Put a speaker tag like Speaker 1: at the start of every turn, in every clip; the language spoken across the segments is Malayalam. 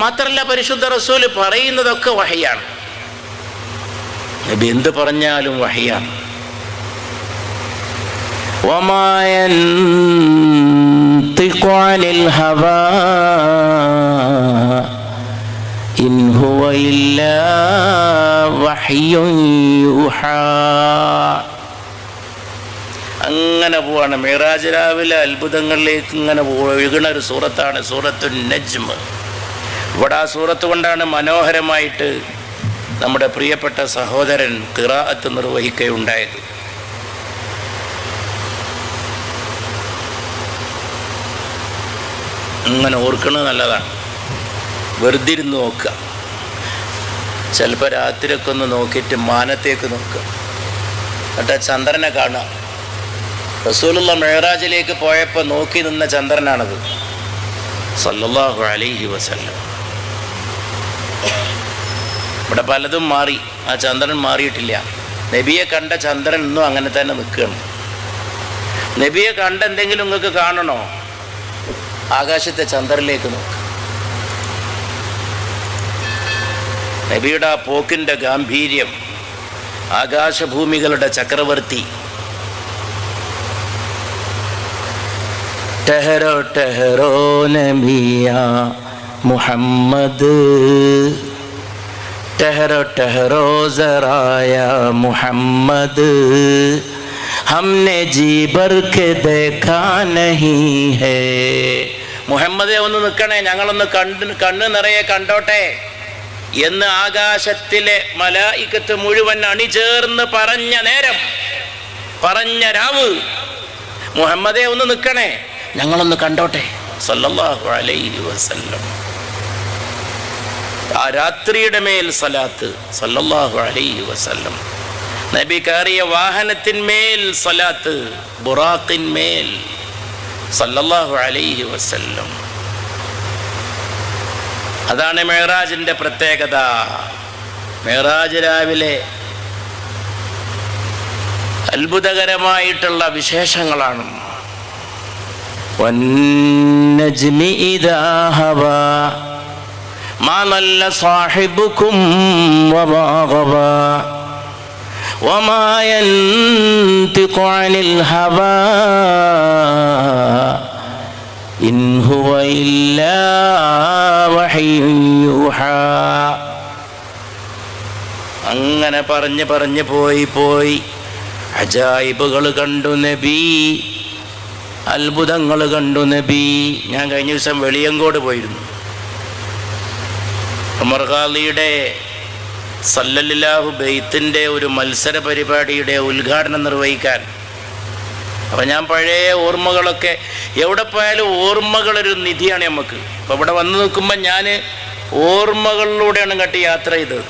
Speaker 1: മാത്രല്ല പരിശുദ്ധ റസൂൽ പറയുന്നതൊക്കെ വഹയാണ്. നബി എന്ത് പറഞ്ഞാലും വഹയാണ്. അങ്ങനെ പോവാണ്. മിറാജ് രാവിലെ അത്ഭുതങ്ങളിലേക്ക് ഇങ്ങനെ പോകുന്ന ഒരു സൂറത്താണ് സൂറത്തു നജ്മ. ഇവിടെ ആ സൂറത്ത് കൊണ്ടാണ് മനോഹരമായിട്ട് നമ്മുടെ പ്രിയപ്പെട്ട സഹോദരൻ കിറാഅത്ത് നിർവഹിക്കുകയുണ്ടായത്. അങ്ങനെ ഓർക്കണത് നല്ലതാണ്. വെറുതെ ഇരുന്ന് നോക്കുക. ചിലപ്പോൾ രാത്രിയൊക്കെ ഒന്ന് നോക്കിയിട്ട് മാനത്തേക്ക് നോക്കുക. എന്നിട്ട് ചന്ദ്രനെ കാണുക. റസൂലുള്ള മെഹറാജിലേക്ക് പോയപ്പോൾ നോക്കി നിന്ന ചന്ദ്രനാണത്. സല്ലല്ലാഹു അലൈഹി വസല്ലം. ഇവിടെ പലതും മാറി. ആ ചന്ദ്രൻ മാറിയിട്ടില്ല. നബിയെ കണ്ട ചന്ദ്രൻ ഇന്നും അങ്ങനെ തന്നെ നിൽക്കുകയാണ്. നബിയെ കണ്ട എന്തെങ്കിലും നിങ്ങൾക്ക് കാണണോ? ആകാശത്തെ ചന്ദ്രനിലേക്ക് നോക്ക്. നബിയുടെ ആ പോക്കിന്റെ ഗാംഭീര്യം ആകാശഭൂമികളുടെ ചക്രവർത്തി. ടെഹറോ ടെഹറോ നബിയ മുഹമ്മദ്. ठहरो ठहरो जराया मोहम्मद हमने जी भर के देखा नहीं है മുഹമ്മദെ ഒന്ന് നിൽക്കണേ ഞങ്ങളൊന്ന് കണ്ട് കണ്ണ് നിറയെ കണ്ടോട്ടെ എന്ന് ആകാശത്തിലെ മലായിക്കത്ത് മുഴുവൻ അണിചേർന്ന് പറഞ്ഞ നേരം പറഞ്ഞ രാവ് മുഹമ്മദെ ഒന്ന് നിൽക്കണേ ഞങ്ങളൊന്ന് കണ്ടോട്ടെ സല്ലല്ലാഹു അലൈഹി വസല്ലം ആ രാത്രിയുടെ മേൽ സലാത്ത് സല്ലല്ലാഹു അലൈഹി വസല്ലം. നബി കയറിയ വാഹനത്തിന്മേൽ സലാത്ത് ബുറാഖിന്മേൽ സല്ലല്ലാഹു അലൈഹി വസല്ലം. അതാണ് മെഹറാജിന്റെ പ്രത്യേകത. മെഹറാജ് രാവിലെ അത്ഭുതകരമായിട്ടുള്ള വിശേഷങ്ങളാണ്. വന്നജ്മി ഇദാ ഹവാ ما ضل صاحبكم وما غوى وما ينطق عن الهوى إن هو إلا وحي يوحى അങ്ങനെ പറഞ്ഞ് പറഞ്ഞ് പോയി പോയി അജായിബുകൾ കണ്ടു നബി അത്ഭുതങ്ങൾ കണ്ടു നബി ഞാൻ കഴിഞ്ഞ ദിവസം വെളിയങ്കോട് പോയിരുന്നു ഉമർ ഖാലിയുടെ സല്ലല്ലാഹു ബെയ്ത്തിന്റെ ഒരു മത്സര പരിപാടിയുടെ ഉദ്ഘാടനം നിർവഹിക്കാൻ. അപ്പം ഞാൻ പഴയ ഓർമ്മകളൊക്കെ എവിടെ പോയാലും ഓർമ്മകളൊരു നിധിയാണ് നമുക്ക് അപ്പോൾ ഇവിടെ വന്ന് നിൽക്കുമ്പോൾ ഞാൻ ഓർമ്മകളിലൂടെയാണ് കട്ടി യാത്ര ചെയ്തത്.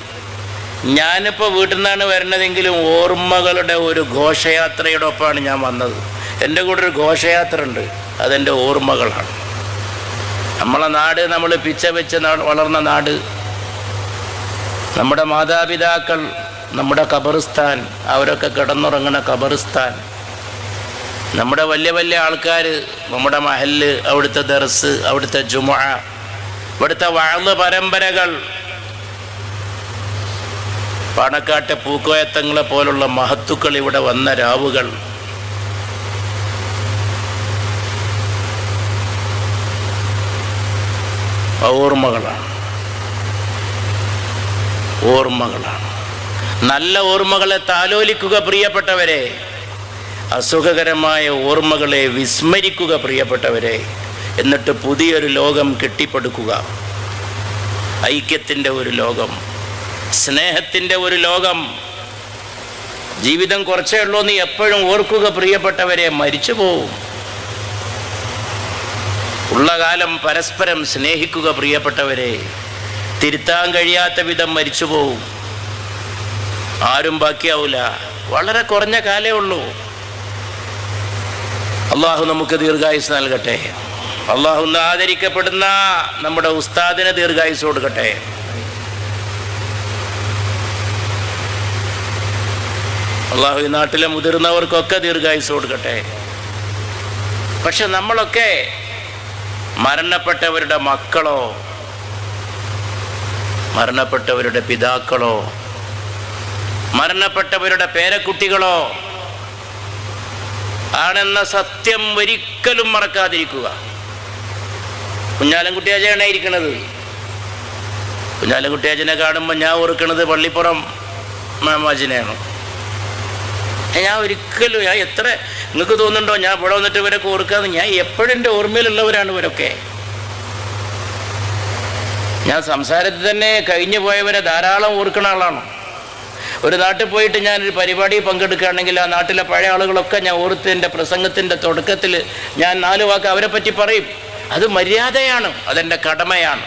Speaker 1: ഞാനിപ്പോൾ വീട്ടിൽ നിന്നാണ് വരുന്നതെങ്കിലും ഓർമ്മകളുടെ ഒരു ഘോഷയാത്രയുടെ ഒപ്പമാണ് ഞാൻ വന്നത്. എന്റെ കൂടെ ഒരു ഘോഷയാത്ര ഉണ്ട് അതെന്റെ ഓർമ്മകളാണ്. നമ്മളെ നാട് നമ്മൾ പിച്ച വെച്ച് വളർന്ന നാട് നമ്മുടെ മാതാപിതാക്കൾ നമ്മുടെ ഖബറിസ്ഥാൻ അവരൊക്കെ കിടന്നുറങ്ങുന്ന ഖബറിസ്ഥാൻ നമ്മുടെ വലിയ വലിയ ആൾക്കാർ നമ്മുടെ മഹൽ അവിടുത്തെ ദർസ് അവിടുത്തെ ജുമ ഇവിടുത്തെ വാഴ്ന്ന പരമ്പരകൾ. പാണക്കാട്ടെ പൂക്കോയത്തങ്ങളെ പോലുള്ള മഹത്തുക്കൾ ഇവിടെ വന്ന രാവുകൾ. ഓർമ്മകളാണ്. ഓർമ്മകളാണ്. നല്ല ഓർമ്മകളെ താലോലിക്കുക പ്രിയപ്പെട്ടവരെ. അസുഖകരമായ ഓർമ്മകളെ വിസ്മരിക്കുക പ്രിയപ്പെട്ടവരെ. എന്നിട്ട് പുതിയൊരു ലോകം കെട്ടിപ്പടുക്കുക. ഐക്യത്തിന്റെ ഒരു ലോകം സ്നേഹത്തിന്റെ ഒരു ലോകം. ജീവിതം കുറച്ചേ ഉള്ളൂ എന്ന് എപ്പോഴും ഓർക്കുക പ്രിയപ്പെട്ടവരെ മരിച്ചു പോവും. ഉള്ള കാലം പരസ്പരം സ്നേഹിക്കുക പ്രിയപ്പെട്ടവരെ. തിരുത്താൻ കഴിയാത്ത വിധം മരിച്ചു പോവും. ആരും ബാക്കിയാവൂല. വളരെ കുറഞ്ഞ കാലേ ഉള്ളൂ. അള്ളാഹു നമുക്ക് ദീർഘായുസ് നൽകട്ടെ. അള്ളാഹു ആദരിക്കപ്പെടുന്ന നമ്മുടെ ഉസ്താദിന് ദീർഘായുസ് കൊടുക്കട്ടെ. അള്ളാഹു ഈ നാട്ടിലെ മുതിർന്നവർക്കൊക്കെ ദീർഘായുസ് കൊടുക്കട്ടെ. പക്ഷെ നമ്മളൊക്കെ മരണപ്പെട്ടവരുടെ മക്കളോ മരണപ്പെട്ടവരുടെ പിതാക്കളോ മരണപ്പെട്ടവരുടെ പേരക്കുട്ടികളോ ആണെന്ന സത്യം ഒരിക്കലും മറക്കാതിരിക്കുക. കുഞ്ഞാലൻകുട്ടി അജയാണ് ഇരിക്കുന്നത് കുഞ്ഞാലൻകുട്ടി അജനെ കാണുമ്പോൾ ഞാൻ ഓർക്കുന്നത് പള്ളിപ്പുറം മാമാജിനെയാണ്. ഞാൻ ഒരിക്കലും ഞാൻ എത്ര നിങ്ങൾക്ക് തോന്നുന്നുണ്ടോ ഞാൻ ഇവിടെ വന്നിട്ട് ഇവരൊക്കെ ഓർക്കാന്ന്? ഞാൻ എപ്പോഴും എന്റെ ഓർമ്മയിലുള്ളവരാണ് ഇവരൊക്കെ. ഞാൻ സംസാരത്തിൽ തന്നെ കഴിഞ്ഞു പോയവരെ ധാരാളം ഓർക്കുന്ന ആളാണ്. ഒരു നാട്ടിൽ പോയിട്ട് ഞാനൊരു പരിപാടി പങ്കെടുക്കുകയാണെങ്കിൽ ആ നാട്ടിലെ പഴയ ആളുകളൊക്കെ ഞാൻ ഓർത്ത് എന്റെ പ്രസംഗത്തിന്റെ തുടക്കത്തിൽ ഞാൻ നാല് വാക്ക് അവരെ പറ്റി പറയും. അത് മര്യാദയാണ് അതെന്റെ കടമയാണ്.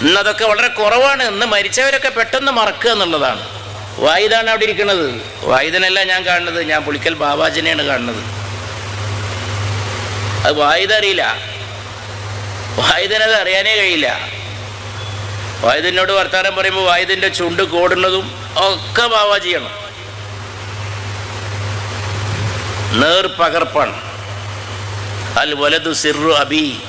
Speaker 1: ഇന്നതൊക്കെ വളരെ കുറവാണ്. ഇന്ന് മരിച്ചവരൊക്കെ പെട്ടെന്ന് മറക്കുക എന്നുള്ളതാണ്. വായുതാണ് അവിടെ ഇരിക്കുന്നത്. വായുതനല്ല ഞാൻ കാണുന്നത്. ഞാൻ പുളിക്കൽ ബാബാജിനെയാണ് കാണുന്നത്. അത് വായുത അറിയില്ല വായുധനത് അറിയാനേ കഴിയില്ല. വായുധനോട് വർത്താനം പറയുമ്പോൾ വായുധന്റെ ചുണ്ട് കോടുന്നതും ഒക്കെ ബാബാജിയാണ് നേർപകർപ്പാണ് അൽ വലതു സിറു അബി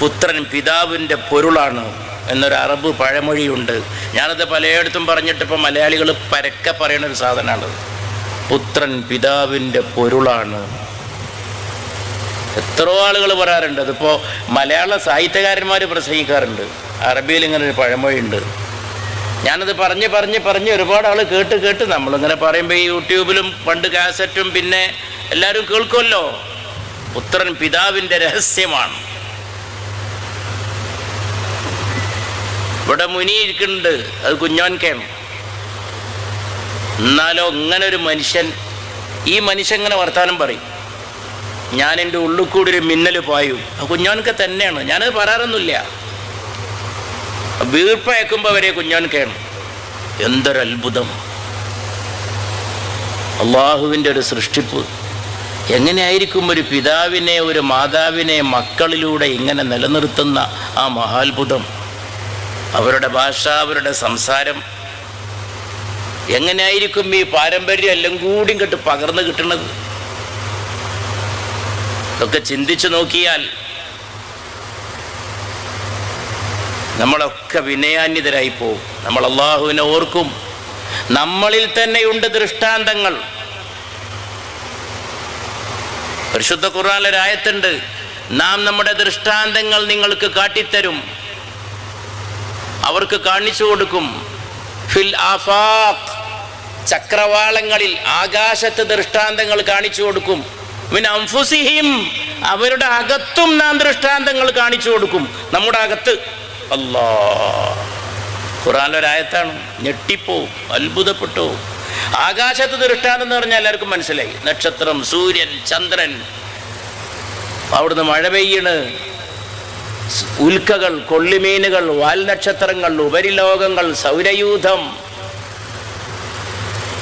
Speaker 1: പുത്രൻ പിതാവിന്റെ പൊരുളാണ് എന്നൊരു അറബ് പഴമൊഴിയുണ്ട്. ഞാനത് പലയിടത്തും പറഞ്ഞിട്ട് മലയാളികൾ പരക്കെ പറയുന്ന ഒരു സാധനമാണത് പുത്രൻ പിതാവിന്റെ പൊരുളാണ് എത്രയോ ആളുകൾ പറയാറുണ്ട് അതിപ്പോൾ മലയാള സാഹിത്യകാരന്മാർ പ്രസംഗിക്കാറുണ്ട്. അറബിയിൽ ഇങ്ങനെ ഒരു പഴമൊഴിയുണ്ട്. ഞാനത് പറഞ്ഞ് പറഞ്ഞ് പറഞ്ഞ് ഒരുപാട് ആൾ കേട്ട് കേട്ട് നമ്മളിങ്ങനെ പറയുമ്പോൾ ഈ യൂട്യൂബിലും പണ്ട് കാസറ്റും പിന്നെ എല്ലാവരും കേൾക്കുമല്ലോ പുത്രൻ പിതാവിന്റെ രഹസ്യമാണ്. ഇവിടെ മുനി ഇരിക്കുന്നുണ്ട്. അത് കേം എന്നാലോ ഇങ്ങനെ ഒരു മനുഷ്യൻ ഈ മനുഷ്യൻ ഇങ്ങനെ വർത്താനം പറയും. ഞാൻ എന്റെ ഉള്ളിൽ കൂടി ഒരു മിന്നൽ പായും. ആ കുഞ്ഞോൻക്ക് തന്നെയാണ്. ഞാനത് പറയാറൊന്നുമില്ല. വീർപ്പയക്കുമ്പോൾ വരെ എന്തൊരു എന്തൊരത്ഭുതം. അള്ളാഹുവിന്റെ ഒരു സൃഷ്ടിപ്പ്. എങ്ങനെയായിരിക്കും ഒരു പിതാവിനെ ഒരു മാതാവിനെ മക്കളിലൂടെ ഇങ്ങനെ നിലനിർത്തുന്ന ആ മഹാത്ഭുതം? അവരുടെ ഭാഷ അവരുടെ സംസാരം. എങ്ങനെയായിരിക്കും ഈ പാരമ്പര്യം എല്ലാം കൂടി കെട്ട് പകർന്നു കിട്ടുന്നത് ഇതൊക്കെ ചിന്തിച്ചു നോക്കിയാൽ നമ്മളൊക്കെ വിനയാന്യതരായി പോകും നമ്മൾ അള്ളാഹുവിനെ ഓർക്കും. നമ്മളിൽ തന്നെയുണ്ട് ദൃഷ്ടാന്തങ്ങൾ. പരിശുദ്ധ ഖുർആാനിലൊരായത്തുണ്ട് നാം നമ്മുടെ ദൃഷ്ടാന്തങ്ങൾ നിങ്ങൾക്ക് കാട്ടിത്തരും. അവർക്ക് കാണിച്ചു കൊടുക്കും. ഫിൽ ആഫാഖ്. ചക്രവാളങ്ങളിൽ ആകാശത്ത് ദൃഷ്ടാന്തങ്ങൾ കാണിച്ചു കൊടുക്കും. അംഫുസിഹിം അവരുടെ അകത്തും നാം ദൃഷ്ടാന്തങ്ങൾ കാണിച്ചു കൊടുക്കും. നമ്മുടെ അകത്ത് അല്ലാ. ഖുറാനിലൊരായത്താണ് ഞെട്ടിപ്പോവും അത്ഭുതപ്പെട്ടു. ആകാശത്ത് ദൃഷ്ടാന്തം എന്ന് പറഞ്ഞാൽ എല്ലാവർക്കും മനസ്സിലായി. നക്ഷത്രം സൂര്യൻ ചന്ദ്രൻ. അവിടുന്ന് മഴ പെയ്യണ്. ഉൽക്കകൾ കൊള്ളിമീനുകൾ വാൽനക്ഷത്രങ്ങൾ ഉപരിലോകങ്ങൾ സൗരയൂഥം.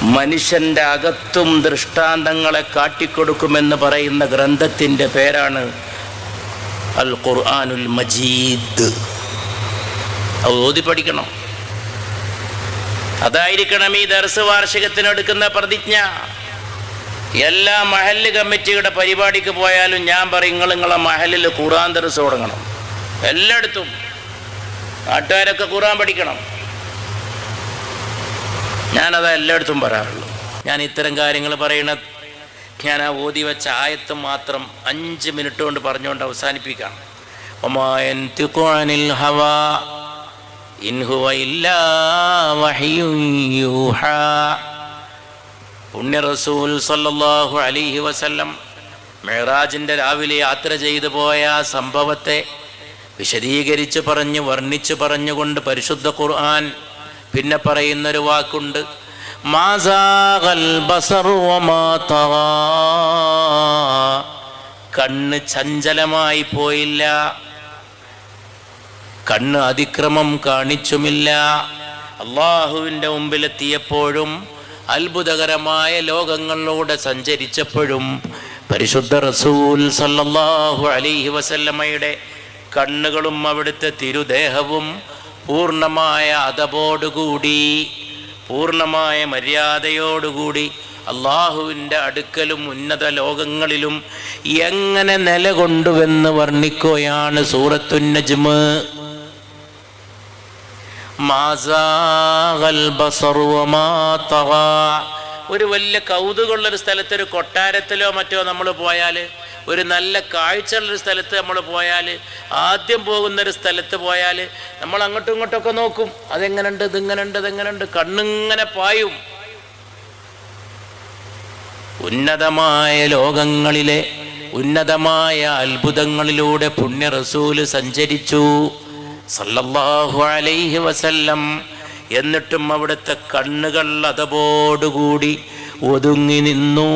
Speaker 1: മനുഷ്യന്റെ അകത്തും ദൃഷ്ടാന്തങ്ങളെ കാട്ടിക്കൊടുക്കുമെന്ന് പറയുന്ന ഗ്രന്ഥത്തിന്റെ പേരാണ് അൽ ഖുർആാനുൽ മജീദ്. അത് ഓതി പഠിക്കണം. അതായിരിക്കണം ഈ ദർസ് വാർഷികത്തിനെടുക്കുന്ന പ്രതിജ്ഞ. എല്ലാ മഹൽ കമ്മിറ്റിയുടെ പരിപാടിക്ക് പോയാലും ഞാൻ പറയും നിങ്ങൾ നിങ്ങളെ മഹലിൽ ഖുറാൻ ദർസ് തുടങ്ങണം. എല്ലായിടത്തും നാട്ടുകാരൊക്കെ ഖുറാൻ പഠിക്കണം. ഞാനത് എല്ലായിടത്തും പറയാറുള്ളൂ ഞാൻ ഇത്തരം കാര്യങ്ങൾ പറയണ ഞാൻ ആ ഓതി വെച്ച ആയത്ത് മാത്രം അഞ്ച് മിനിറ്റ് കൊണ്ട് പറഞ്ഞുകൊണ്ട് അവസാനിപ്പിക്കാം. പുണ്യ റസൂൽ വസല്ലം രാവിലെ യാത്ര ചെയ്തു പോയ ആ സംഭവത്തെ വിശദീകരിച്ച് പറഞ്ഞ് വർണിച്ച് പറഞ്ഞുകൊണ്ട് പരിശുദ്ധ ഖുർആൻ പിന്നെ പറയുന്നൊരു വാക്കുണ്ട്. കണ്ണ് ചഞ്ചലമായി പോയില്ല. കണ്ണ് അതിക്രമം കാണിച്ചുമില്ല. അള്ളാഹുവിന്റെ മുമ്പിലെത്തിയപ്പോഴും അത്ഭുതകരമായ ലോകങ്ങളിലൂടെ സഞ്ചരിച്ചപ്പോഴും പരിശുദ്ധ റസൂൽ സല്ലാഹു അലിഹി വസല്ലമ്മയുടെ കണ്ണുകളും അവിടുത്തെ തിരുദേഹവും പൂർണമായ അതപോടുകൂടി പൂർണമായ മര്യാദയോടുകൂടി അള്ളാഹുവിന്റെ അടുക്കലും ഉന്നത ലോകങ്ങളിലും എങ്ങനെ നിലകൊണ്ടുവെന്ന് വർണിക്കുകയാണ് സൂറത്തുന്നജ്മ്. ഒരു വലിയ കൗതുകമുള്ളൊരു സ്ഥലത്തൊരു കൊട്ടാരത്തിലോ മറ്റോ നമ്മൾ പോയാൽ ഒരു നല്ല കാഴ്ചയുള്ളൊരു സ്ഥലത്ത് നമ്മൾ പോയാൽ ആദ്യം പോകുന്നൊരു സ്ഥലത്ത് പോയാൽ നമ്മൾ അങ്ങോട്ടും ഇങ്ങോട്ടൊക്കെ നോക്കും. അതെങ്ങനെയുണ്ട് ഇതെങ്ങനെയുണ്ട് ഇതെങ്ങനെയുണ്ട് കണ്ണിങ്ങനെ പായും. ഉന്നതമായ ലോകങ്ങളിലെ ഉന്നതമായ അത്ഭുതങ്ങളിലൂടെ പുണ്യ റസൂൽ സഞ്ചരിച്ചു. സല്ലല്ലാഹു അലൈഹി വസല്ലം. എന്നിട്ടും അവിടുത്തെ കണ്ണുകൾ അതപോടുകൂടി ഒതുങ്ങി നിന്നു.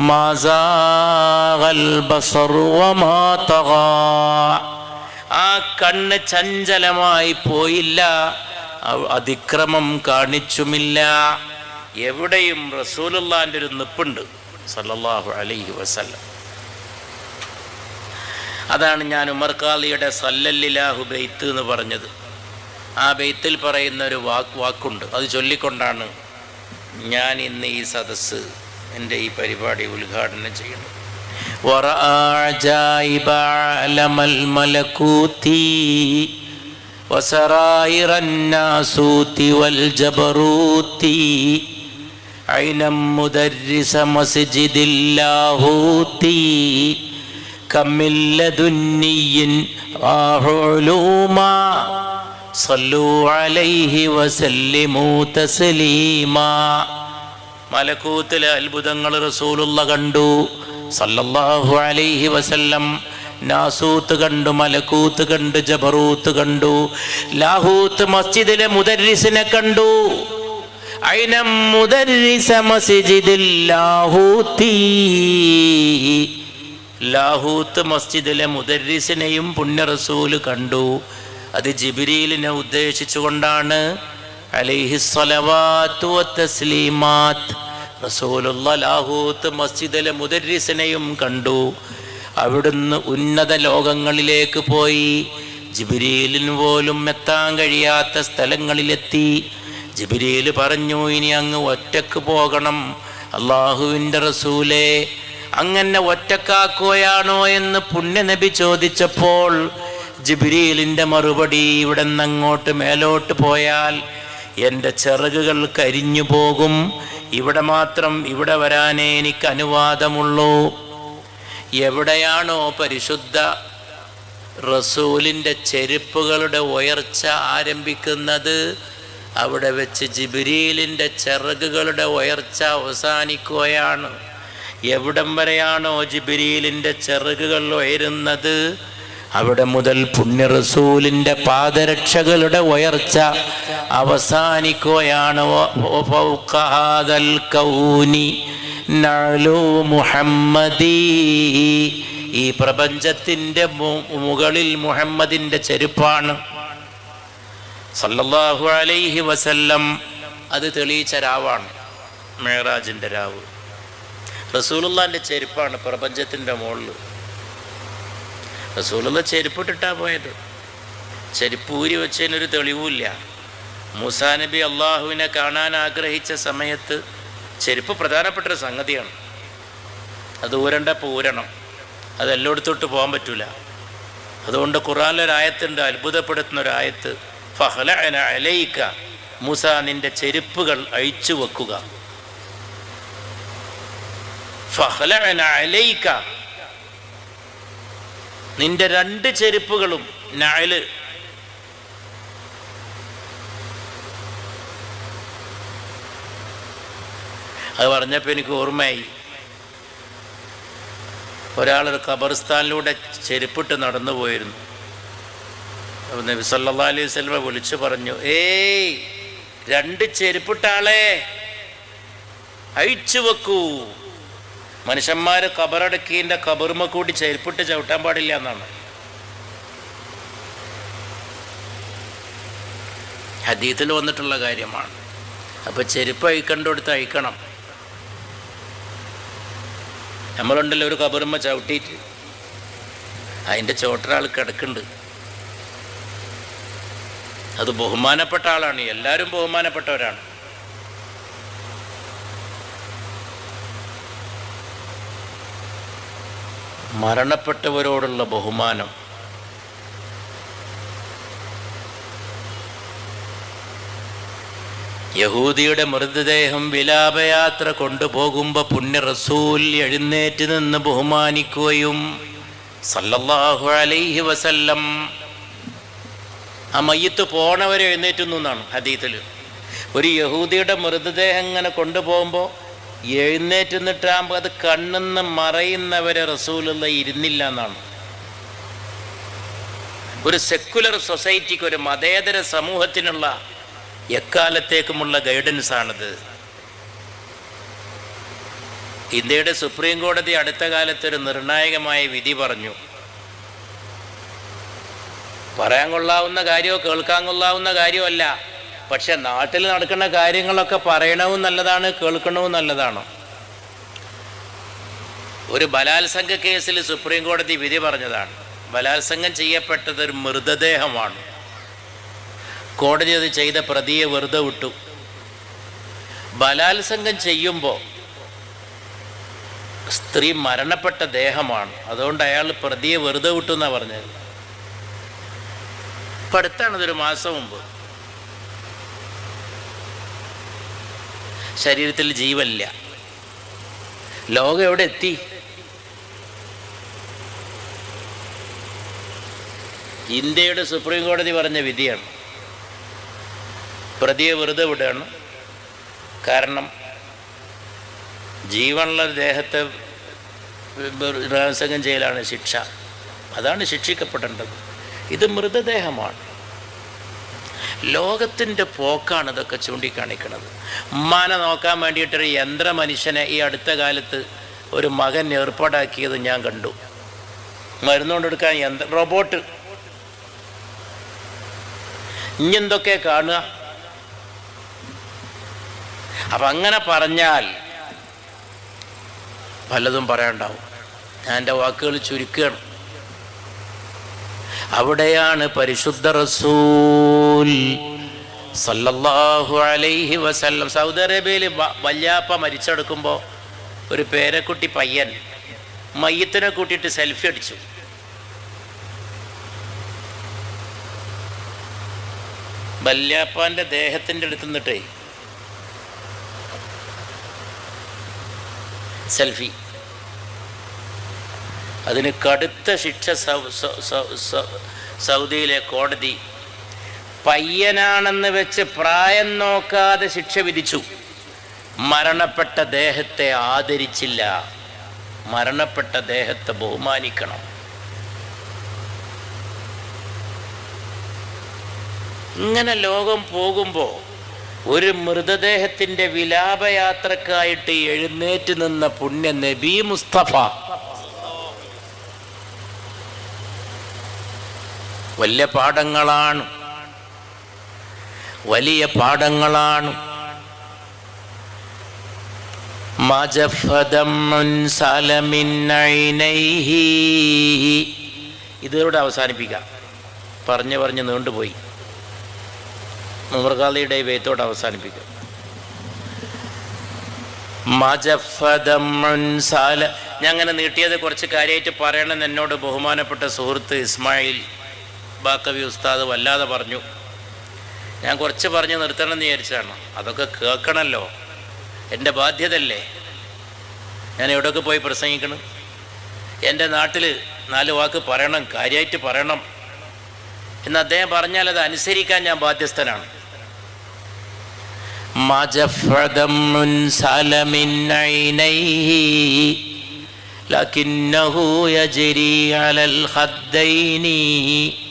Speaker 1: മാസാഗൽ ബസറു വമാ തഗാ. ആ കണ്ണ് ചഞ്ചലമായി പോയില്ല. അതിക്രമം കാണിച്ചുമില്ല. എവിടെയും റസൂലുള്ളാന്റെ ഒരു നിപ്പുണ്ട്. സല്ലല്ലാഹു അലൈഹി വസല്ലം. അതാണ് ഞാൻ ഉമർ ഖാലിയുടെ സല്ലല്ലാഹു ബെയ്ത്ത് എന്ന് പറഞ്ഞത്. ആ ബെയ്ത്തിൽ പറയുന്ന ഒരു വാക്ക് വാക്കുണ്ട്. അത് ചൊല്ലിക്കൊണ്ടാണ് ഞാൻ ഇന്ന് ഈ സദസ്സ് എൻ്റെ ഈ പരിപാടി ഉദ്ഘാടനം ചെയ്യുന്നത് ورأى عجائب عالم الملكوت وسرائر الناسوت والجبروت عينا مدرس مسجد اللاهوت كم من لدني راح علوما صلوا عليه وسلموا تسليما മലക്കൂത്തിലെ അത്ഭുതങ്ങൾ റസൂലുള്ള കണ്ടു. സല്ലല്ലാഹു അലൈഹി വസല്ലം നാസൂത്ത് കണ്ടു മലക്കൂത്ത് കണ്ടു ജബറൂത്ത് കണ്ടു ലാഹൂത്ത് മസ്ജിദിലെ മുദരിസിനെ കണ്ടു. ഐനം മുദരിസ മസ്ജിദിൽ ലാഹൂത്തി. ലാഹൂത്ത് മസ്ജിദിലെ മുദരിസിനെയും പുണ്യ റസൂൽ കണ്ടു. അത് ജിബിരിയിലിനെ ഉദ്ദേശിച്ചുകൊണ്ടാണ് അലൈഹി സ്വലവാത്തു തസ്ലീമാത്ത് റസൂലുള്ള മസ്ജിദിലെ മുദരിസിനെയും കണ്ടു. അവിടുന്ന് ഉന്നത ലോകങ്ങളിലേക്ക് പോയി. ജിബിരിയിലിന് പോലും എത്താൻ കഴിയാത്ത സ്ഥലങ്ങളിലെത്തി. ജിബിരിയിൽ പറഞ്ഞു ഇനി അങ്ങ് ഒറ്റയ്ക്ക് പോകണം. അള്ളാഹുവിന്റെ റസൂലേ അങ്ങനെ ഒറ്റക്കാക്കുകയാണോ എന്ന് പുണ്യനബി ചോദിച്ചപ്പോൾ ജിബിരിയിലിന്റെ മറുപടി ഇവിടെ നിന്ന് അങ്ങോട്ട് മേലോട്ട് പോയാൽ എന്റെ ചിറകുകൾ കരിഞ്ഞു പോകും. ഇവിടെ മാത്രം ഇവിടെ വരാനേ എനിക്ക് അനുവാദമുള്ളൂ. എവിടെയാണോ പരിശുദ്ധ റസൂലിന്റെ ചെരുപ്പുകളുടെ ഉയർച്ച ആരംഭിക്കുന്നത് അവിടെ വെച്ച് ജിബിരിയിലിന്റെ ചിറകുകളുടെ ഉയർച്ച അവസാനിക്കുകയാണ്. എവിടം വരെയാണോ ജിബിരിയിലിന്റെ ചിറകുകൾ ഉയരുന്നത്? അവിടെ മുതൽ പുണ്യ റസൂലിന്റെ പാദരക്ഷകളുടെ ഉയർച്ച അവസാനിക്കുകയാണ്. ഈ പ്രപഞ്ചത്തിന്റെ മുകളിൽ മുഹമ്മദിന്റെ ചെരുപ്പാണ്. സല്ലല്ലാഹു അലൈഹി വസല്ലം അത് തെളിയിച്ച രാവാണ് മേറാജിന്റെ രാവ്. റസൂലുള്ളാന്റെ ചെരുപ്പാണ് പ്രപഞ്ചത്തിന്റെ മുകളിൽ റസൂലുള്ള ചെരുപ്പിട്ടിട്ടാ പോയത്. ചെരുപ്പ് ഊരി വെച്ചതിനൊരു തെളിവുമില്ല. മൂസാ നബി അള്ളാഹുവിനെ കാണാൻ ആഗ്രഹിച്ച സമയത്ത് ചെരുപ്പ് പ്രധാനപ്പെട്ടൊരു സംഗതിയാണ്. അത് ഊരണ്ട പൂരണം. അതെല്ലായിടത്തോട്ട് പോകാൻ പറ്റൂല. അതുകൊണ്ട് ഖുറാനിലൊരായത്തുണ്ട് അത്ഭുതപ്പെടുത്തുന്ന ഒരായത്ത് ഫഹല അലയിക്ക മൂസ നിന്റെ ചെരുപ്പുകൾ അഴിച്ചു വെക്കുക ഫഹല അലയിക്ക നിന്റെ രണ്ട് ചെരുപ്പുകളും നഅൽ അത് പറഞ്ഞപ്പോൾ എനിക്ക് ഓർമ്മയായി. ഒരാളൊരു ഖബർസ്ഥാനിലൂടെ ചെരുപ്പിട്ട് നടന്നു പോയിരുന്നു. അപ്പോൾ നബി അലൈഹി വസല്ലമ വിളിച്ചു പറഞ്ഞു ഏയ് രണ്ട് ചെരുപ്പിട്ടാളെ അഴിച്ചു വെക്കൂ മനുഷ്യന്മാർ കബറടക്കീന്റെ കബറുമ കൂടി ചെരുപ്പിട്ട് ചവിട്ടാൻ പാടില്ല എന്നാണ്. ഹദീത്തിൽ വന്നിട്ടുള്ള കാര്യമാണ്. അപ്പോൾ ചെരുപ്പ് അഴിക്കണ്ടടുത്ത് അഴിക്കണം. നമ്മളുണ്ടല്ലോ ഒരു കബറുമ്മ ചവിട്ടിയിട്ട് അതിന്റെ ചോട്ടൊരാൾ കിടക്കുന്നുണ്ട്. അത് ബഹുമാനപ്പെട്ട ആളാണ്. എല്ലാവരും ബഹുമാനപ്പെട്ടവരാണ്. മരണപ്പെട്ടവരോടുള്ള ബഹുമാനം. യഹൂദിയുടെ മൃതദേഹം വിലാപയാത്ര കൊണ്ടുപോകുമ്പോൾ പുണ്യ റസൂൽ എഴുന്നേറ്റ് നിന്ന് ബഹുമാനിക്കുകയും സല്ലല്ലാഹു അലൈഹി വസല്ലം ആ മയ്യത്ത് പോണവരെ എഴുന്നേറ്റുന്നു എന്നാണ് ഹദീത്തിൽ ഒരു യഹൂദിയുടെ മൃതദേഹം ഇങ്ങനെ കൊണ്ടുപോകുമ്പോൾ എഴുന്നേറ്റ് നിന്നിട്ടാകുമ്പോൾ അത് കണ്ണെന്ന് മറയുന്നവരെ റസൂലുള്ള ഇരുന്നില്ല എന്നാണ്. ഒരു സെക്കുലർ സൊസൈറ്റിക്ക് ഒരു മതേതര സമൂഹത്തിനുള്ള എക്കാലത്തേക്കുമുള്ള ഗൈഡൻസ് ആണിത് ഇന്ത്യയുടെ സുപ്രീം കോടതി അടുത്ത കാലത്ത് ഒരു നിർണായകമായ വിധി പറഞ്ഞു. പറയാൻ കൊള്ളാവുന്ന കാര്യമോ കേൾക്കാൻ കൊള്ളാവുന്ന കാര്യമല്ല. പക്ഷെ നാട്ടിൽ നടക്കുന്ന കാര്യങ്ങളൊക്കെ പറയണവും നല്ലതാണ് കേൾക്കണവും നല്ലതാണ്. ഒരു ബലാത്സംഗ കേസിൽ സുപ്രീം കോടതി വിധി പറഞ്ഞതാണ്. ബലാത്സംഗം ചെയ്യപ്പെട്ടത് ഒരു മൃതദേഹമാണ്. കോടതി അത് ചെയ്ത പ്രതിയെ വെറുതെ വിട്ടു. ബലാത്സംഗം ചെയ്യുമ്പോൾ സ്ത്രീ മരണപ്പെട്ട ദേഹമാണ്. അതുകൊണ്ട് അയാൾ പ്രതിയെ വെറുതെ വിട്ടു എന്നാണ് പറഞ്ഞത്. ഇപ്പം അടുത്താണ് ഇതൊരു മാസം മുമ്പ്. ശരീരത്തിൽ ജീവനില്ല. ലോകം എവിടെ എത്തി? ഇന്ത്യയുടെ സുപ്രീം കോടതി പറഞ്ഞ വിധിയാണ്. പ്രതിയെ വെറുതെ വിടുകയാണ്. കാരണം ജീവനുള്ള ദേഹത്തെ ബലാത്സംഗം ചെയ്യലാണ് ശിക്ഷ. അതാണ് ശിക്ഷിക്കപ്പെടേണ്ടത്. ഇത് മൃതദേഹമാണ്. ലോകത്തിന്റെ പോക്കാണ് ഇതൊക്കെ ചൂണ്ടിക്കാണിക്കുന്നത് ഉമ്മാനെ നോക്കാൻ വേണ്ടിയിട്ടൊരു യന്ത്ര മനുഷ്യനെ ഈ അടുത്ത കാലത്ത് ഒരു മകൻ ഏർപ്പാടാക്കിയത് ഞാൻ കണ്ടു. മരുന്നുകൊണ്ടെടുക്കാൻ യന്ത്ര റോബോട്ട്. ഇഞ്ഞെന്തൊക്കെ കാണുക? അപ്പം അങ്ങനെ പറഞ്ഞാൽ പലതും പറയാണ്ടാവും ഞാൻ എന്റെ വാക്കുകൾ ചുരുക്കുകയാണ്. അവിടെയാണ് പരിശുദ്ധ സല്ലല്ലാഹു അലൈഹി വസല്ലം. സൗദി അറേബ്യയിൽ വല്യാപ്പ മരിച്ചെടുക്കുമ്പോൾ ഒരു പേരക്കുട്ടി പയ്യൻ മയ്യത്തിനെ കൂട്ടിയിട്ട് സെൽഫി അടിച്ചു. വല്യാപ്പാന്റെ ദേഹത്തിന്റെ അടുത്ത് നിന്നിട്ടേ സെൽഫി. അതിന് കടുത്ത ശിക്ഷ സൗദിയിലെ കോടതി പയ്യനാണെന്ന് വെച്ച് പ്രായം നോക്കാതെ ശിക്ഷ വിധിച്ചു. മരണപ്പെട്ട ദേഹത്തെ ആദരിച്ചില്ല. മരണപ്പെട്ട ദേഹത്തെ ബഹുമാനിക്കണം. ഇങ്ങനെ ലോകം പോകുമ്പോൾ ഒരു മൃതദേഹത്തിന്റെ വിലാപയാത്രക്കായിട്ട് എഴുന്നേറ്റ് നിന്ന പുണ്യ നബി മുസ്തഫ. വല്യ പാഠങ്ങളാണ്. വലിയ പാഠങ്ങളാണ്. ഇതോടെ അവസാനിപ്പിക്കാം. പറഞ്ഞു പറഞ്ഞ് നീണ്ടുപോയി. മുമർഖാലിയുടെ വേത്തോട് അവസാനിപ്പിക്കാം. ഞാൻ അങ്ങനെ നീട്ടിയത് കുറച്ച് കാര്യമായിട്ട് പറയണമെന്ന് എന്നോട് ബഹുമാനപ്പെട്ട സുഹൃത്ത് ഇസ്മായിൽ ബാക്കവി ഉസ്താദ് വല്ലാതെ പറഞ്ഞു. ഞാൻ കുറച്ച് പറഞ്ഞ് നിർത്തണം എന്ന് വിചാരിച്ചതാണ്. അതൊക്കെ കേൾക്കണമല്ലോ എന്റെ ബാധ്യതല്ലേ ഞാൻ എവിടെയൊക്കെ പോയി പ്രസംഗിക്കണം? എന്റെ നാട്ടിൽ നാല് വാക്ക് പറയണം കാര്യമായിട്ട് പറയണം. എന്ന് അദ്ദേഹം പറഞ്ഞാൽ അത് അനുസരിക്കാൻ ഞാൻ ബാധ്യസ്ഥനാണ്. ലകിന്നഹു യജ്രി അലൽ ഖദ്ദൈനി.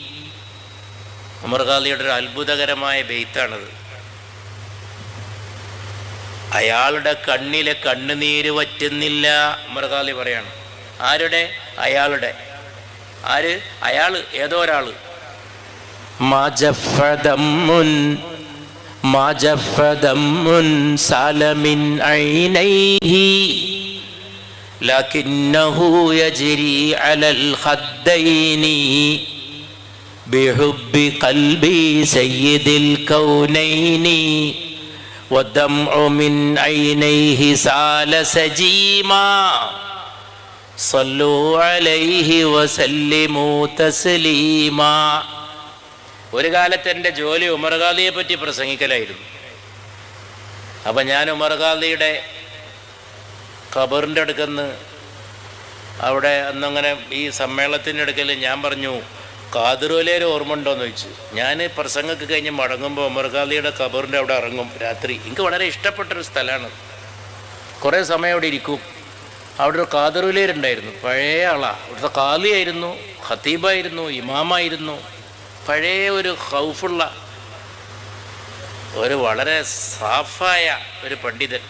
Speaker 1: അമർഖാലിയുടെ ഒരു അത്ഭുതകരമായ ബെയ്ത്താണത്. അയാളുടെ കണ്ണിലെ കണ്ണുനീര് വറ്റുന്നില്ല അമർഖാലി പറയാണ്. ആരുടെ? അയാളുടെ. ആര്? അയാൾ. ഏതോ ഒരാൾ. മജഫദമ്മുൻ മജഫദമ്മുൻ ഐനൈഹി യജ്രി അലൽ ഖദ്ദൈനി. بحب قلبي سيد الكونين والدمع من عينيه سال سجيما صلوا عليه وسلموا تسليما ഒരു കാലത്ത് എൻ്റെ ജോലി ഉമർഖാദിയെ പറ്റി പ്രസംഗിക്കലായിരുന്നു അപ്പം ഞാൻ ഉമർഖാദിയുടെ ഖബറിൻ്റെ അടുക്കന്ന് അവിടെ അന്നങ്ങനെ ഈ സമ്മേളനത്തിൻ്റെ അടുക്കൽ ഞാൻ പറഞ്ഞു കാതിരോലേര് ഓർമ്മ ഉണ്ടോയെന്ന് ചോദിച്ചു. ഞാൻ പ്രസംഗമൊക്കെ കഴിഞ്ഞ് മടങ്ങുമ്പോൾ ഉമർഖാദിയുടെ ഖബറിന്റെ അവിടെ ഇറങ്ങും രാത്രി. എനിക്ക് വളരെ ഇഷ്ടപ്പെട്ടൊരു സ്ഥലമാണ്. കുറേ സമയം അവിടെ ഇരിക്കും. അവിടെ ഒരു കാതറുലേരുണ്ടായിരുന്നു പഴയ ആളാണ് അവിടുത്തെ കാലിയായിരുന്നു ഖത്തീബായിരുന്നു ഇമാമായിരുന്നു. പഴയ ഒരു ഹൗഫുള്ള ഒരു വളരെ സാഫായ ഒരു പണ്ഡിതൻ.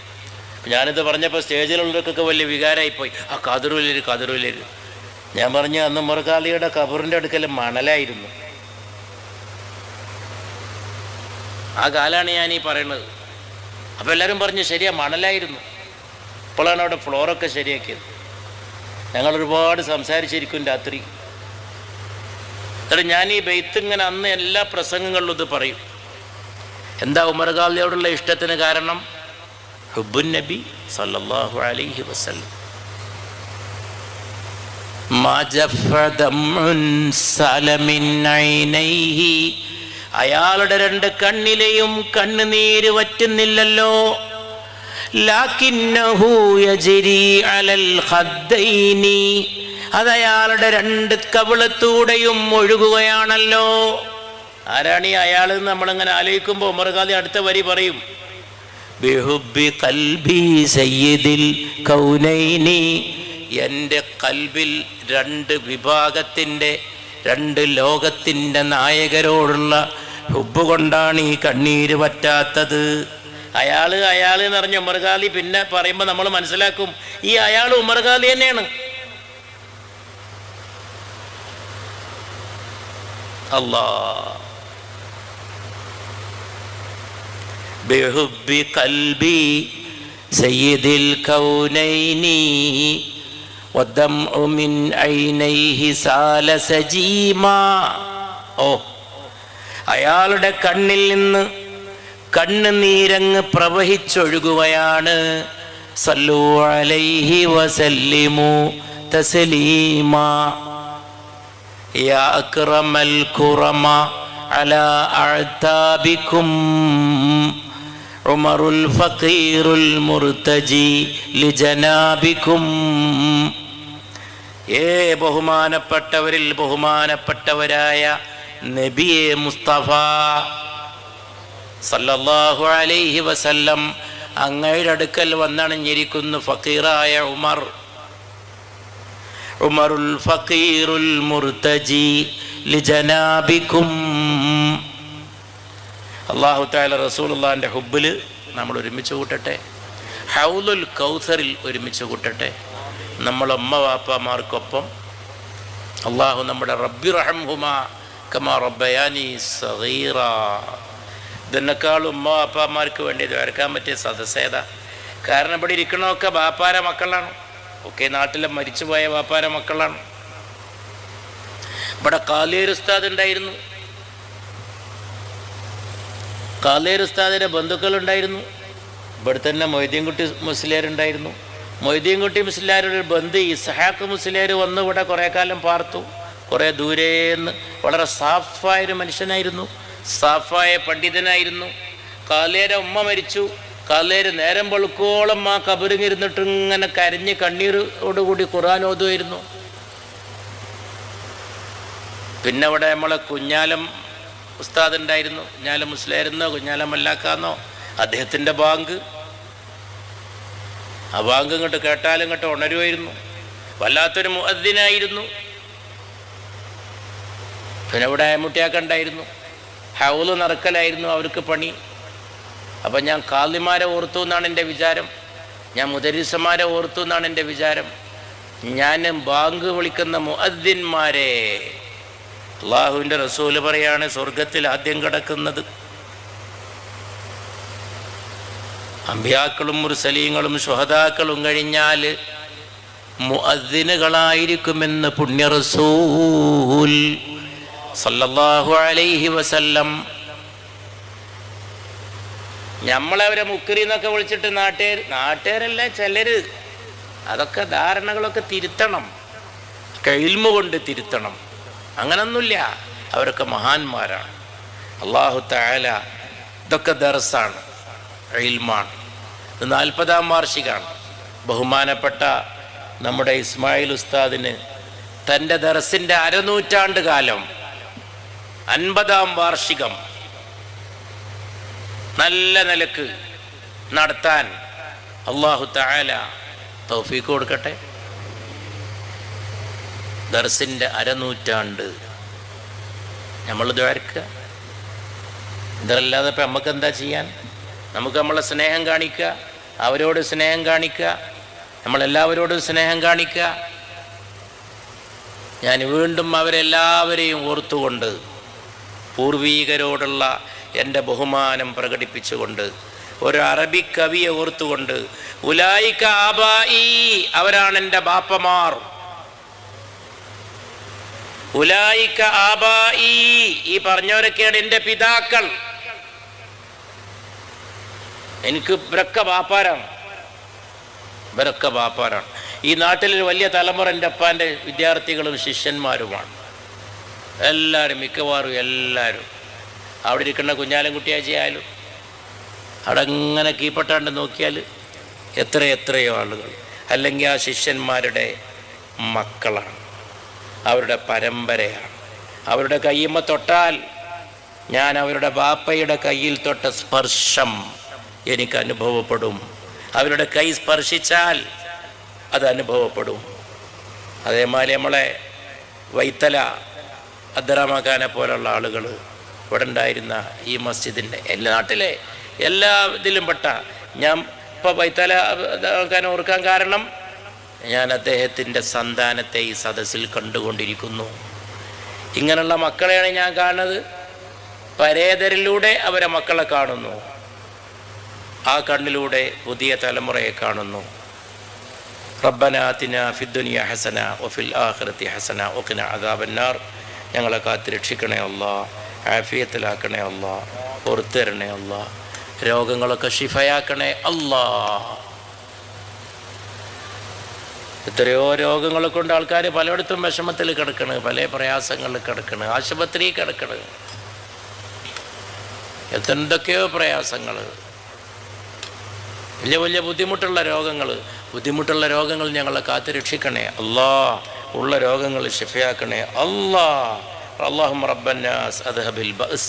Speaker 1: ഞാനിത് പറഞ്ഞപ്പോൾ സ്റ്റേജിലുള്ളവർക്കൊക്കെ വലിയ വികാരമായിപ്പോയി. ആ കാതിറുലേര് കാതിറുലേര് ഞാൻ പറഞ്ഞു അന്ന് മുറക്കാലിയുടെ കബറിന്റെ അടുക്കൽ മണലായിരുന്നു. ആ കാലാണ് ഞാൻ ഈ പറയുന്നത് അപ്പോൾ എല്ലാവരും പറഞ്ഞു ശരിയാ മണലായിരുന്നു. ഇപ്പോഴാണ് അവിടെ ഫ്ലോറൊക്കെ ശരിയാക്കിയത്. ഞങ്ങൾ ഒരുപാട് സംസാരിച്ചിരിക്കും രാത്രി. എന്നിട്ട് ഞാൻ ഈ ബെയ്ത്ത് ഇങ്ങനെ അന്ന് എല്ലാ പ്രസംഗങ്ങളിലും ഇത് പറയും. എന്താ ഉമർഗാലിയോടുള്ള ഇഷ്ടത്തിന് കാരണം? ഹുബുൻ നബി സല്ലാഹു അലൈഹി വസല്ലം. അയാളുടെ രണ്ട് കണ്ണിലെയും കണ്ണുനീര് വറ്റുന്നില്ലല്ലോ. അതയാളുടെ രണ്ട് കവിളത്തൂടെയും ഒഴുകുകയാണല്ലോ. ആരാണ് അയാൾ നമ്മളിങ്ങനെ ആലോചിക്കുമ്പോൾ ഉമർഖാദി അടുത്ത വരി പറയും. ബിഹുബി കൽബി കൗനൈനി. എന്റെ കൽബിൽ രണ്ട് വിഭാഗത്തിന്റെ രണ്ട് ലോകത്തിന്റെ നായകരോടുള്ള ഹുബ് കൊണ്ടാണ് ഈ കണ്ണീര് പറ്റാത്തത് അയാൾ അയാൾ എന്ന് പറഞ്ഞ ഉമർഖാലി പിന്നെ പറയുമ്പോൾ നമ്മൾ മനസ്സിലാക്കും ഈ അയാൾ ഉമർഖാലി തന്നെയാണ്. അല്ലാ ബിഹുബി കൽബി സയ്യിദിൽ കൗനൈനി والدمع من عينيه سال سجيما ഓ അയാളുടെ കണ്ണിൽ നിന്ന് കണ്ണുനീരങ്ങ് പ്രവഹിച്ചൊഴുകുകയാണ് സല്ലു അലൈഹി വസല്ലിമു തസ്ലീമാ يا أكرم الكرما على أعتابكم عمر الفقير المرتجي لجنابكم ഏ ബഹുമാനപ്പെട്ടവരിൽ ബഹുമാനപ്പെട്ടവരായ നബിയെ മുസ്തഫ സല്ലല്ലാഹു അലൈഹി വസല്ലം അങ്ങയുടെ അടുക്കൽ വന്നണഞ്ഞിരിക്കുന്നു ഫക്കീറായ ഉമർ. ഉമറുൽ ഫക്കീറുൽ മുർത്തജി ലിജനാബിക്കും അള്ളാഹു താല റസൂലുള്ളാന്റെ ഹുബിൽ നമ്മൾ ഒരുമിച്ച് കൂട്ടട്ടെ. ഹൗലുൽ കൗസറിൽ ഒരുമിച്ച് കൂട്ടട്ടെ. നമ്മൾ അമ്മ വാപ്പമാർക്കൊപ്പം. അള്ളാഹു നമ്മുടെ റബ്ബി റഹംഹുമ കമാ റബ്ബയാനി സഗീറ. ഇതിനേക്കാളും ഉമ്മ വാപ്പാമാർക്ക് വേണ്ടി വരക്കാൻ പറ്റിയ സദസ്സേത കാരണം ഇവിടെ ഇരിക്കണമൊക്കെ ബാപ്പാര മക്കളാണ്. ഒക്കെ നാട്ടിലെ മരിച്ചുപോയ വാപ്പാര മക്കളാണ്. ഇവിടെ കാലേർ ഉസ്താദ് ഉണ്ടായിരുന്നു. കാലേർ ഉസ്താദിന്റെ ബന്ധുക്കളുണ്ടായിരുന്നു ഇവിടെ തന്നെ മൊയ്തീൻകുട്ടി മുസ്ലിയാർ ഉണ്ടായിരുന്നു മൊയ്തീൻകുട്ടി മുസ്ലിയാരുടെ ഒരു ബന്ധു. ഇസഹാക്ക് മുസ്ലിയാർ വന്ന് ഇവിടെ കുറേ കാലം പാർത്തു. കുറേ ദൂരേന്ന് വളരെ സാഫായൊരു മനുഷ്യനായിരുന്നു. സാഫായ പണ്ഡിതനായിരുന്നു. കാലേര ഉമ്മ മരിച്ചു. കാലേര് നേരം വെളുക്കോളം ആ കബറിങ്ങിരുന്നിട്ട് ഇങ്ങനെ കരഞ്ഞ് കണ്ണീരോടുകൂടി ഖുറാൻ ഓതുമായിരുന്നു പിന്നെ അവിടെ നമ്മളെ കുഞ്ഞാലം ഉസ്താദ് ഉണ്ടായിരുന്നു. കുഞ്ഞാലം മുസ്ലിയായിരുന്നോ കുഞ്ഞാലം മല്ലാക്കാന്നോ അദ്ദേഹത്തിന്റെ ബാങ്ക്. ആ ബാങ്ക് ഇങ്ങോട്ട് കേട്ടാലും ഇങ്ങോട്ട് ഉണരുമായിരുന്നു. വല്ലാത്തൊരു മുഅദ്ദിനായിരുന്നു. പിന്നെ ഇവിടെ മുട്ടിയാക്ക ഉണ്ടായിരുന്നു. ഹൗൽ നിറക്കലായിരുന്നു അവർക്ക് പണി. അപ്പം ഞാൻ കാലിമാരെ ഓർത്തു എന്നാണ് എന്റെ വിചാരം. ഞാൻ മുദരിസമാരെ ഓർത്തു എന്നാണ് എന്റെ വിചാരം. ഞാൻ ബാങ്ക് വിളിക്കുന്ന മുഅദ്ദിന്മാരെ. അള്ളാഹുവിന്റെ റസൂൽ പറയാണ് സ്വർഗത്തിൽ ആദ്യം കിടക്കുന്നത് അമ്പ്യാക്കളും മുർസലീങ്ങളും ശുഹദാക്കളും കഴിഞ്ഞാൽ മുഅദ്ദിനുകളായിരിക്കുമെന്ന് പുണ്യറസൂൽ സല്ലല്ലാഹു അലൈഹി വസല്ലം. നമ്മളവരെ മുക്കരി എന്നൊക്കെ വിളിച്ചിട്ട് നാട്ടുകാർ നാട്ടുകാരല്ല ചിലര്. അതൊക്കെ ധാരണകളൊക്കെ തിരുത്തണം. കഴിൽമ കൊണ്ട് തിരുത്തണം. അങ്ങനൊന്നുമില്ല. അവരൊക്കെ മഹാന്മാരാണ്. അള്ളാഹു താല ഇതൊക്കെ ദർസാണ്. ഇൽമാണ് ഇത് നാൽപ്പതാം വാർഷികമാണ്. ബഹുമാനപ്പെട്ട നമ്മുടെ ഇസ്മായിൽ ഉസ്താദിന് തന്റെ ദർസിന്റെ അരനൂറ്റാണ്ട് കാലം അൻപതാം വാർഷികം നല്ല നിലയ്ക്ക് നടത്താൻ അള്ളാഹു താല തൗഫീക്ക് കൊടുക്കട്ടെ. ദർസിന്റെ അരനൂറ്റാണ്ട് നമ്മൾ ദ്വാരക്കുക. ഇതല്ലാതെ ഇപ്പം നമുക്ക് എന്താ ചെയ്യാൻ? നമുക്ക് നമ്മളെ സ്നേഹം കാണിക്കുക അവരോട് സ്നേഹം കാണിക്കുക നമ്മളെല്ലാവരോടും സ്നേഹം കാണിക്കുക. ഞാൻ വീണ്ടും അവരെല്ലാവരെയും ഓർത്തുകൊണ്ട് പൂർവീകരോടുള്ള എന്റെ ബഹുമാനം പ്രകടിപ്പിച്ചുകൊണ്ട് ഒരു അറബി കവിയെ ഓർത്തുകൊണ്ട് ഉലായിക്ക ആബായി അവരാണ് എന്റെ ബാപ്പമാർ. ഉലായിക്ക ആബായി ഈ പറഞ്ഞവരൊക്കെയാണ് എന്റെ പിതാക്കൾ. എനിക്ക് ഇവരൊക്കെ വാപ്പാരാണ്. ഇവരൊക്കെ വാപ്പാരാണ്. ഈ നാട്ടിലൊരു വലിയ തലമുറ എന്റെ അപ്പാന്റെ വിദ്യാർത്ഥികളും ശിഷ്യന്മാരുമാണ്. എല്ലാവരും മിക്കവാറും എല്ലാവരും അവിടെ ഇരിക്കുന്ന കുഞ്ഞാലൻകുട്ടിയാച്ചിയായാലും അവിടെ അങ്ങനെ കീപ്പട്ടാണ്ട് നോക്കിയാൽ എത്ര എത്രയോ ആളുകൾ. അല്ലെങ്കിൽ ആ ശിഷ്യന്മാരുടെ മക്കളാണ്. അവരുടെ പരമ്പരയാണ്. അവരുടെ കയ്യുമ്മ തൊട്ടാൽ ഞാൻ അവരുടെ ബാപ്പയുടെ കയ്യിൽ തൊട്ട സ്പർശം എനിക്ക് അനുഭവപ്പെടും അവരുടെ കൈ സ്പർശിച്ചാൽ അത് അനുഭവപ്പെടും. അതേമാതിരി നമ്മളെ വൈത്തല അദ്ദറാമാക്കാനെ പോലുള്ള ആളുകൾ ഇവിടെ ഉണ്ടായിരുന്ന ഈ മസ്ജിദിന്റെ എല്ലാ നാട്ടിലെ എല്ലാ ഇതിലും പെട്ട ഞാൻ ഇപ്പോൾ വൈത്തല ആക്കാൻ ഓർക്കാൻ കാരണം ഞാൻ അദ്ദേഹത്തിന്റെ സന്താനത്തെ ഈ സദസ്സിൽ കണ്ടുകൊണ്ടിരിക്കുന്നു. ഇങ്ങനെയുള്ള മക്കളെയാണ് ഞാൻ കാണുന്നത്. പരേതരിലൂടെ അവരെ മക്കളെ കാണുന്നു. ആ കണ്ണിലൂടെ പുതിയ തലമുറയെ കാണുന്നു. റബ്ബനാത്തിന ഫിദ്ദുനിയ ഹസന ഒഫിൽ ആഹ്റത്തി ഹസന ഒക്കിന അദാബന്നാർ. ഞങ്ങളെ കാത്ത് രക്ഷിക്കണേ അല്ല ആഫിയത്തിലാക്കണേ അല്ല പുറത്തു തരണേ അല്ലാ രോഗങ്ങളൊക്കെ ഷിഫയാക്കണേ അല്ല. എത്രയോ രോഗങ്ങളെ കൊണ്ട് ആൾക്കാർ പലയിടത്തും വിഷമത്തിൽ കിടക്കണ് പല പ്രയാസങ്ങളിൽ കിടക്കണ് ആശുപത്രി കിടക്കണ്. എന്തൊക്കെയോ പ്രയാസങ്ങൾ വലിയ വലിയ ബുദ്ധിമുട്ടുള്ള രോഗങ്ങൾ ബുദ്ധിമുട്ടുള്ള രോഗങ്ങൾ ഞങ്ങളെ കാത്തു രക്ഷിക്കണേ അല്ലാ ഉള്ള രോഗങ്ങൾ ഷിഫയാക്കണേ അല്ലാ اللهم رب الناس اذهب البأس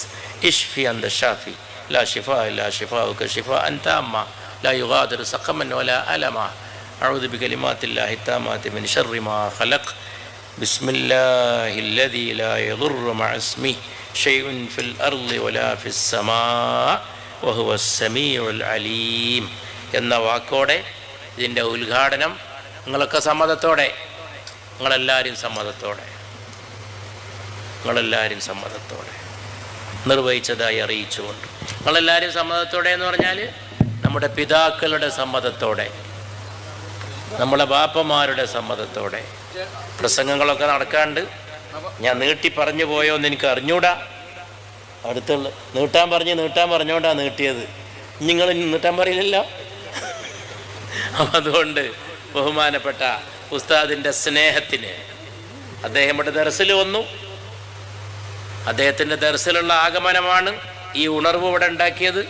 Speaker 1: اشفي انت الشافي لا شفاء الا شفاؤك شفاء تاما لا يغادر سقما ولا ألما أعوذ بكلمات الله التامات من شر ما خلق بسم الله الذي لا يضر مع اسمه شيء في الأرض ولا في السماء وهو السميع العليم എന്ന വാക്കോടെ ഇതിന്റെ ഉദ്ഘാടനം. നിങ്ങളൊക്കെ സമ്മതത്തോടെ? നിങ്ങളെല്ലാവരും സമ്മതത്തോടെ? നിങ്ങളെല്ലാവരും സമ്മതത്തോടെ? നിർവഹിച്ചതായി അറിയിച്ചുകൊണ്ട്. നിങ്ങളെല്ലാവരും സമ്മതത്തോടെ എന്ന് പറഞ്ഞാൽ നമ്മുടെ പിതാക്കളുടെ സമ്മതത്തോടെ നമ്മളെ ബാപ്പമാരുടെ സമ്മതത്തോടെ. പ്രസംഗങ്ങളൊക്കെ നടക്കാണ്ട്. ഞാൻ നീട്ടി പറഞ്ഞു പോയോ എന്ന് എനിക്ക് അറിഞ്ഞൂടാ. അടുത്തുള്ള നീട്ടാൻ പറഞ്ഞ് നീട്ടാൻ പറഞ്ഞോണ്ടാണ് നീട്ടിയത്. നിങ്ങൾ നീട്ടാൻ പറയില്ലല്ലോ. അതുകൊണ്ട് ബഹുമാനപ്പെട്ട ഉസ്താദിന്റെ സ്നേഹത്തിന് അദ്ദേഹം ഇവിടെ ദർസിൽ വന്നു. അദ്ദേഹത്തിന്റെ ദർസിലുള്ള ആഗമനമാണ് ഈ ഉണർവ് ഇവിടെ ഉണ്ടാക്കിയത്.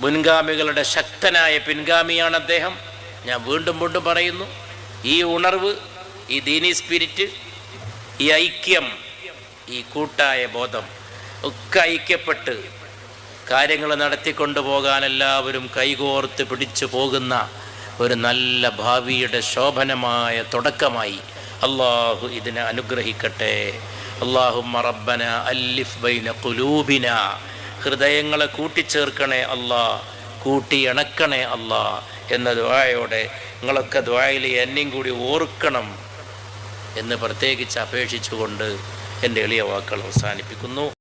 Speaker 1: മുൻഗാമികളുടെ ശക്തനായ പിൻഗാമിയാണ് അദ്ദേഹം. ഞാൻ വീണ്ടും വീണ്ടും പറയുന്നു ഈ ഉണർവ് ഈ ദീനി സ്പിരിറ്റ് ഈ ഐക്യം ഈ കൂട്ടായ ബോധം ഒക്കെ ഐക്യപ്പെട്ട് കാര്യങ്ങൾ നടത്തിക്കൊണ്ടു പോകാൻ എല്ലാവരും കൈകോർത്ത് പിടിച്ചു പോകുന്ന ഒരു നല്ല ഭാവിയുടെ ശോഭനമായ തുടക്കമായി അള്ളാഹു ഇതിനെ അനുഗ്രഹിക്കട്ടെ. അള്ളാഹു റബ്ബന അല്ലിഫ് ബൈന കുലൂബിന ഹൃദയങ്ങളെ കൂട്ടിച്ചേർക്കണേ അല്ലാ കൂട്ടി ഇണക്കണേ അല്ലാ എന്ന ദ്വായോടെ നിങ്ങളൊക്കെ ദ്വായിൽ എന്നെയും കൂടി ഓർക്കണം എന്ന് പ്രത്യേകിച്ച് അപേക്ഷിച്ചുകൊണ്ട് എന്റെ എളിയ വാക്കുകൾ അവസാനിപ്പിക്കുന്നു.